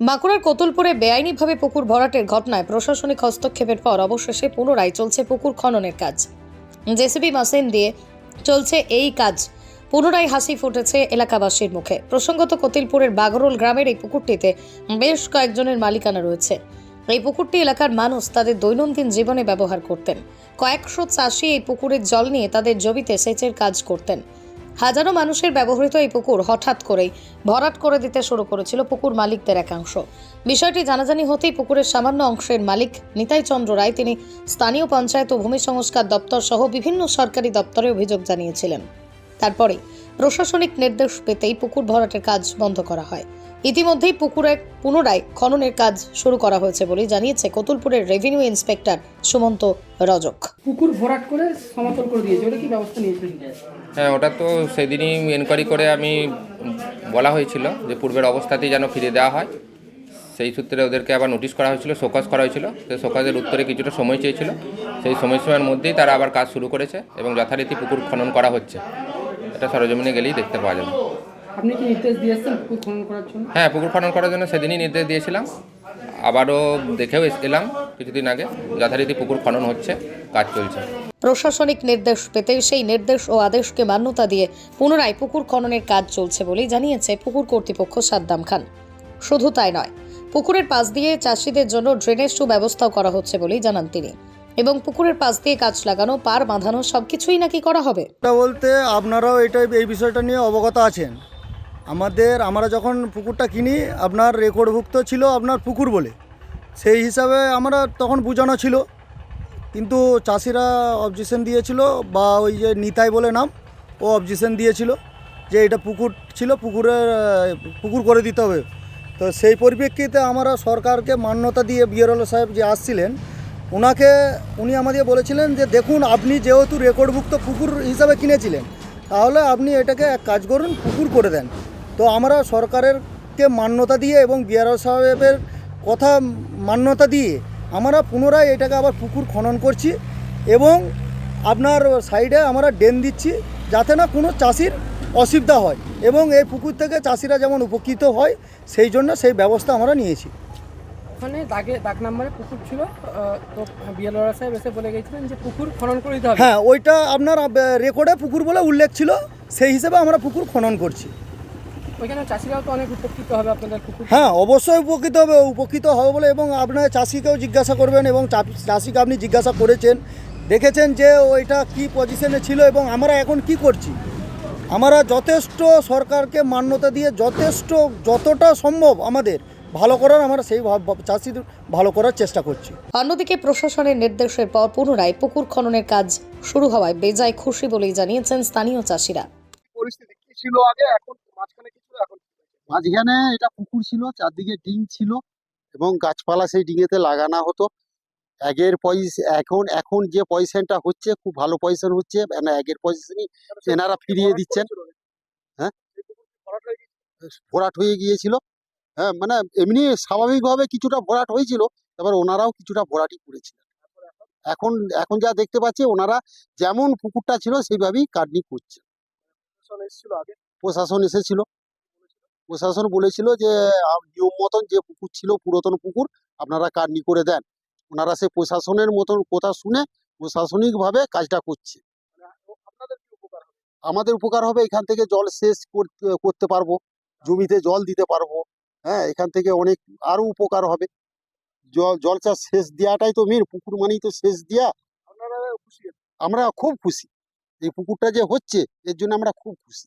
বাঁকুড়ার কোতুলপুরে বেআইনিভাবে পুকুর ভরাটের ঘটনায় প্রশাসনিক হস্তক্ষেপের পর অবশেষে পুনরায় চলছে পুকুর খননের কাজ। জেসিবি মেশিন দিয়ে চলছে এই কাজ। পুনরায় হাসি ফুটেছে এলাকাবাসীর মুখে। প্রসঙ্গত কতিলপুরের বাগরোল গ্রামের এই পুকুরটিতে বেশ কয়েকজনের মালিকানা রয়েছে। এই পুকুরটি এলাকার মানুষ তাদের দৈনন্দিন জীবনে ব্যবহার করতেন। কয়েকশো চাষি এই পুকুরের জল নিয়ে তাদের জমিতে সেচের কাজ করতেন। হাজারো মানুষের ব্যবহৃত এই পুকুর হঠাৎ করেই ভরাট করে দিতে শুরু করেছিল পুকুর মালিকদের একাংশ। বিষয়টি জানাজানি হতেই পুকুরের সামান্য অংশের মালিক নিতাই চন্দ্র রায় তিনি স্থানীয় পঞ্চায়েত ও ভূমি সংস্কার দপ্তর সহ বিভিন্ন সরকারি দপ্তরে অভিযোগ জানিয়েছিলেন। তারপরে প্রশাসনিক নির্দেশ পেতেই পুকুর ভরাটের কাজ বন্ধ করা হয়। ইতিমধ্যেই পুকুরে পুনরায় খননের কাজ শুরু করা হয়েছে বলে জানিয়েছে কতুলপুরের রেভিনিউ ইন্সপেক্টর সুমন্ত রজক। পুকুর ভরাট করে সমতল করে দিয়েছে ওটা কি ব্যবস্থা নিয়েছিলেন হ্যাঁ ওটা তো সেদিনই এনকোয়ারি করে আমি বলা হয়েছিল যে পূর্বের অবস্থাতেই যেন ফিরে দেওয়া হয়। সেই সূত্রে ওদেরকে আবার নোটিশ করা হয়েছিল শোকজ করা হয়েছিল। সেই শোকজের উত্তরে কিছুটা সময় চেয়েছিল। সেই সময়সীমার মধ্যেই তারা আবার কাজ শুরু করেছে এবং যথারীতি পুকুর খনন করা হচ্ছে। এটা সরজমিনে গেলেই দেখতে পাওয়া যাবে। আপনি কি নির্দেশ দিয়েছেন পুকুর খনন করার জন্য? হ্যাঁ পুকুর খনন করার জন্য সেদিনই নির্দেশ দিয়েছিলাম। আবারও দেখেও এলাম কিছুদিন আগে যথারীতি পুকুর খনন হচ্ছে কাজ চলছে। প্রশাসনিক নির্দেশ পেতে সেই নির্দেশ ও আদেশকে মান্যতা দিয়ে পুনরায় পুকুর খননের কাজ চলছে বলেই জানিয়েছে পুকুর কর্তৃপক্ষ সাদ্দাম খান। শুধু তাই নয় পুকুরের পাশ দিয়ে চাষিদের জন্য ড্রেনেজ ব্যবস্থাও করা হচ্ছে বলেই জানান তিনি। এবং পুকুরের পাশ দিয়ে গাছ লাগানো পার বাঁধানো সবকিছুই নাকি করা হবে? বলতে আপনারাও এটা এই বিষয়টা নিয়ে অবগত আছেন। আমাদের আমরা যখন পুকুরটা কিনি আপনার রেকর্ডভুক্ত ছিল আপনার পুকুর বলে। সেই হিসাবে আমরা তখন বোঝানো ছিল। কিন্তু চাষিরা অবজেকশন দিয়েছিল বা ওই যে নিতাই বলে নাম ও অবজেকশন দিয়েছিল যে এটা পুকুর ছিল পুকুরের আহ, পুকুর করে দিতে হবে। তো সেই পরিপ্রেক্ষিতে আমরা সরকারকে মান্যতা দিয়ে বিয়ারল সাহেব যে আসছিলেন ওনাকে উনি আমাদের বলেছিলেন যে দেখুন আপনি যেহেতু রেকর্ডভুক্ত পুকুর হিসাবে কিনেছিলেন তাহলে আপনি এটাকে এক কাজ করুন পুকুর করে দেন। তো আমরা সরকারেরকে মান্যতা দিয়ে এবং বিয়ারল সাহেবের কথা মান্যতা দিয়ে আমরা পুনরায় এটাকে আবার পুকুর খনন করছি এবং আপনার সাইডে আমরা ড্রেন দিচ্ছি যাতে না কোনো চাষির অসুবিধা হয় এবং এই পুকুর থেকে চাষিরা যেমন উপকৃত হয় সেই জন্য সেই ব্যবস্থা আমরা নিয়েছি। ওখানে দাগে দাগ নাম্বারে পুকুর ছিল তো বিএলওরা সাহেব এসে বলে গেছিলেন যে পুকুর খনন করে দিতে হবে। হ্যাঁ ওইটা আপনার রেকর্ডে পুকুর বলে উল্লেখ ছিল সেই হিসেবে আমরা পুকুর খনন করছি। ওইখানে চাষিরাও তো অনেক উপকৃত হবে আপনাদের হ্যাঁ অবশ্যই উপকৃত হবে উপকৃত হবে বলে এবং আপনার চাষিকেও জিজ্ঞাসা করবেন এবং চাষিকে আপনি জিজ্ঞাসা করেছেন। দেখেছেন যে ওইটা কি পজিশনে ছিল এবং আমরা এখন কি করছি? আমরা যথেষ্ট সরকারকে মান্যতা দিয়ে যথেষ্ট যতটা সম্ভব আমাদের ভালো করার আমরা সেই চাষিদের ভালো করার চেষ্টা করছি। অন্যদিকে প্রশাসনের নির্দেশের পর পুনরায় পুকুর খননের কাজ শুরু হওয়ায় বেজায় খুশি বলেই জানিয়েছেন স্থানীয় চাষিরা। পরিস্থিতি কি ছিল আগে? এখন মাঝখানে কি ছিল এখন মাঝখানে এটা পুকুর ছিল চারদিকে ডিং ছিল এবং গাছপালা সেই ডিঙেতে লাগানো হতো। আগের পয়স এখন এখন যে পজিশনটা হচ্ছে খুব ভালো পজিশন হচ্ছে মানে আগের পজিশনই এনারা ফিরিয়ে দিচ্ছেন। হ্যাঁ? ভরাট হয়ে গিয়েছিল। হ্যাঁ মানে এমনি স্বাভাবিকভাবে কিছুটা ভরাট হয়েছিল এবার ওনারাও কিছুটা ভরাটই করেছিলেন। এখন এখন যা দেখতে পাচ্ছি ওনারা যেমন পুকুরটা ছিল সেইভাবেই কাটনি করছে প্রশাসন এসেছিল। প্রশাসন বলেছিল যে নিয়ম মতন যে পুকুর ছিল পুরাতন পুকুর আপনারা কাটনি করে দেন। ওনারা সেই প্রশাসনের মতন কথা শুনে প্রশাসনিকভাবে কাজটা করছে। আমাদের উপকার হবে এখান থেকে জল শেষ করতে করতে পারব জমিতে জল দিতে পারব হ্যাঁ এখান থেকে অনেক আরও উপকার হবে। জল জল চাষ সেচ দেওয়াটাই তো মেন পুকুর মানেই তো সেচ দেওয়া আমরা খুব খুশি। এই পুকুরটা যে হচ্ছে এর জন্য আমরা খুব খুশি।